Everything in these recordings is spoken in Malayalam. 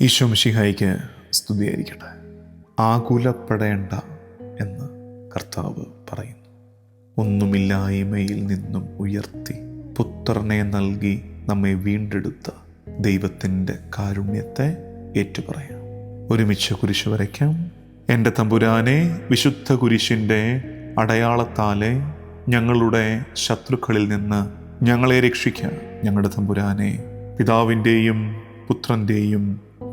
ഈശോ മിഷിഹായിക്ക് സ്തുതിയായിരിക്കട്ടെ. ആകുലപ്പെടേണ്ട എന്ന് കർത്താവ് പറയുന്നു. ഒന്നുമില്ലായ്മയിൽ നിന്നും ഉയർത്തി പുത്രനെ നൽകി നമ്മെ വീണ്ടെടുത്ത ദൈവത്തിന്റെ കാരുണ്യത്തെ ഏറ്റുപറയാം. ഒരുമിച്ച് കുരിശ് വരയ്ക്കാം. എന്റെ തമ്പുരാനെ വിശുദ്ധ കുരിശിന്റെ അടയാളത്താലെ ഞങ്ങളുടെ ശത്രുക്കളിൽ നിന്ന് ഞങ്ങളെ രക്ഷിക്കാം ഞങ്ങളുടെ തമ്പുരാനെ പിതാവിന്റെയും പുത്രന്റെയും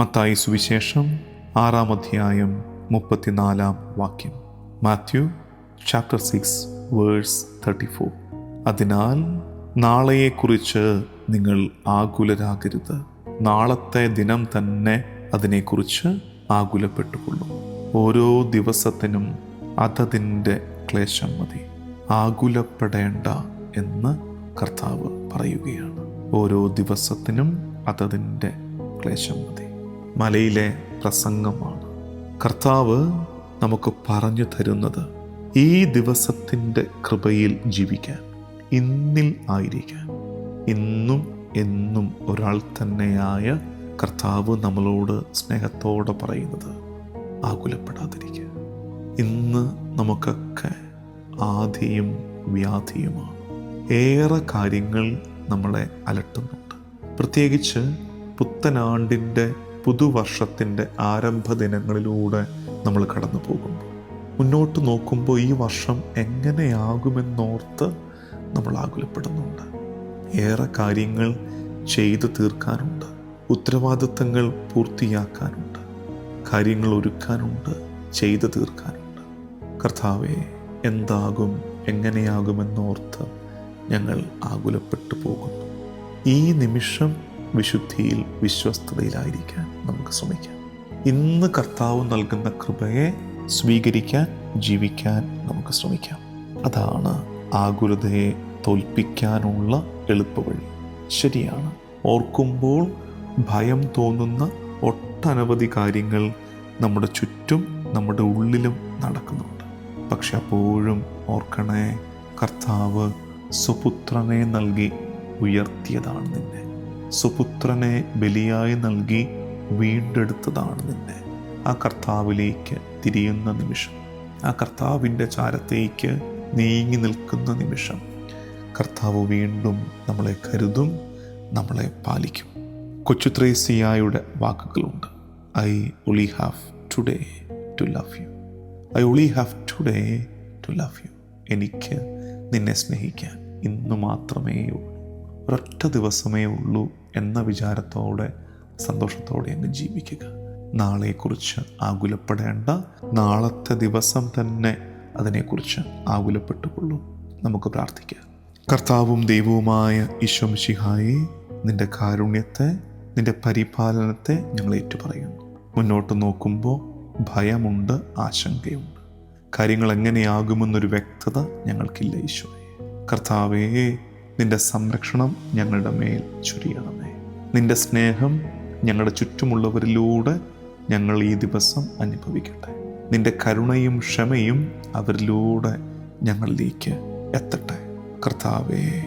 മത്തായി സുവിശേഷം ആറാം അധ്യായം മുപ്പത്തിനാലാം വാക്യം. Matthew chapter six verse thirty four അതിനാൽ നാളെയെക്കുറിച്ച് നിങ്ങൾ ആകുലരാകരുത്. നാളത്തെ ദിനം തന്നെ അതിനെക്കുറിച്ച് ആകുലപ്പെട്ടുകൊള്ളും. ഓരോ ദിവസത്തിനും അതതിന്റെ ക്ലേശം മതി. ആകുലപ്പെടേണ്ട എന്ന് കർത്താവ് പറയുകയാണ്. ഓരോ ദിവസത്തിനും അതതിന്റെ ക്ലേശം മതി. മലയിലെ പ്രസംഗമാണ്. കർത്താവ് നമുക്ക് പറഞ്ഞു തരുന്നത് ഈ ദിവസത്തിന്റെ കൃപയിൽ ജീവിക്കാൻ ഇന്നിൽ ആയിരിക്കാൻ. ഇന്നും എന്നും ഒരാൾ തന്നെയായ കർത്താവ് നമ്മളോട് സ്നേഹത്തോടെ പറയുന്നത് ആകുലപ്പെടാതിരിക്കുക. ഇന്ന് നമുക്കൊക്കെ ആധിയും വ്യാധിയുമാണ്. ഏറെ കാര്യങ്ങൾ നമ്മളെ അലട്ടുന്നുണ്ട്. പ്രത്യേകിച്ച് പുത്തനാണ്ടിന്റെ പുതുവർഷത്തിന്റെ ആരംഭ ദിനങ്ങളിലൂടെ നമ്മൾ കടന്നു പോകുമ്പോൾ മുന്നോട്ട് നോക്കുമ്പോൾ ഈ വർഷം എങ്ങനെയാകുമെന്നോർത്ത് നമ്മൾ ആകുലപ്പെടുന്നുണ്ട്. ഏറെ കാര്യങ്ങൾ ചെയ്തു തീർക്കാനുണ്ട്. ഉത്തരവാദിത്തങ്ങൾ പൂർത്തിയാക്കാനുണ്ട്. കാര്യങ്ങൾ ഒരുക്കാനുണ്ട് ചെയ്തു തീർക്കാനുണ്ട്. കർത്താവെ എന്താകും എങ്ങനെയാകുമെന്നോർത്ത് ഞങ്ങൾ ആകുലപ്പെട്ടു പോകുന്നു. ഈ നിമിഷം വിശുദ്ധിയിൽ വിശ്വസ്തതയിലായിരിക്കാൻ നമുക്ക് ശ്രമിക്കാം. ഇന്ന് കർത്താവ് നൽകുന്ന കൃപയെ സ്വീകരിക്കാൻ ജീവിക്കാൻ നമുക്ക് ശ്രമിക്കാം. അതാണ് ആകുലതയെ തോൽപ്പിക്കാനുള്ള എളുപ്പവഴി. ശരിയാണ്. ഓർക്കുമ്പോൾ ഭയം തോന്നുന്ന ഒട്ടനവധി കാര്യങ്ങൾ നമ്മുടെ ചുറ്റും നമ്മുടെ ഉള്ളിലും നടക്കുന്നുണ്ട്. പക്ഷെ അപ്പോഴും ഓർക്കണേ കർത്താവ് സുപുത്രനെ നൽകി ഉയർത്തിയതാണ് നിന്നെ. സുപുത്രനെ ബലിയായി നൽകി വീണ്ടെടുത്തതാണ് നിന്നെ. ആ കർത്താവിലേക്ക് തിരിയുന്ന നിമിഷം. ആ കർത്താവിന്റെ ചാരത്തേക്ക് നീങ്ങി നിൽക്കുന്ന നിമിഷം കർത്താവ് വീണ്ടും നമ്മളെ കരുതും നമ്മളെ പാലിക്കും. കൊച്ചു ത്രേസിയായുടെ വാക്കുകളുണ്ട്. I only have today to love you. I only have today to love you. എനിക്ക് നിന്നെ സ്നേഹിക്കാൻ ഇന്ന് മാത്രമേ ഉള്ളൂ ഒരൊറ്റ ദിവസമേ ഉള്ളൂ എന്ന വിചാരത്തോടെ സന്തോഷത്തോടെ അങ്ങ് ജീവിക്കുക. നാളെക്കുറിച്ച് ആകുലപ്പെടേണ്ട നാളത്തെ ദിവസം തന്നെ അതിനെക്കുറിച്ച് ആകുലപ്പെട്ടുകൊള്ളൂ. നമുക്ക് പ്രാർത്ഥിക്കാം. കർത്താവും ദൈവവുമായ ഈശ്വംശിഹായെ നിന്റെ കാരുണ്യത്തെ നിന്റെ പരിപാലനത്തെ ഞങ്ങൾ ഏറ്റുപറയുന്നു. മുന്നോട്ട് നോക്കുമ്പോൾ ഭയമുണ്ട് ആശങ്കയുണ്ട്. കാര്യങ്ങൾ എങ്ങനെയാകുമെന്നൊരു വ്യക്തത ഞങ്ങൾക്കില്ല ഈശോയെ. കർത്താവേ നിന്റെ സംരക്ഷണം ഞങ്ങളുടെ മേൽ ചുരിയണമേ. നിന്റെ സ്നേഹം ഞങ്ങളുടെ ചുറ്റുമുള്ളവരിലൂടെ ഞങ്ങൾ ഈ ദിവസം അനുഭവിക്കട്ടെ. നിന്റെ കരുണയും ക്ഷമയും അവരിലൂടെ ഞങ്ങളിലേക്ക് എത്തട്ടെ. കർത്താവേ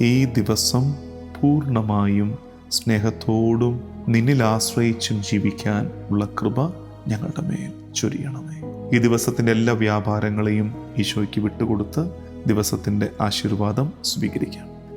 ഈ ദിവസം പൂർണമായും സ്നേഹത്തോടും നിന്നിൽ ആശ്രയിച്ചും ജീവിക്കാൻ ഉള്ള കൃപ ഞങ്ങളുടെ മേൽ ചൊരിയണമേ. ഈ ദിവസത്തിന്റെ എല്ലാ വ്യാപാരങ്ങളെയും ഈശോയ്ക്ക് വിട്ടുകൊടുത്ത് ദിവസത്തിന്റെ ആശീർവാദം സ്വീകരിക്കാം.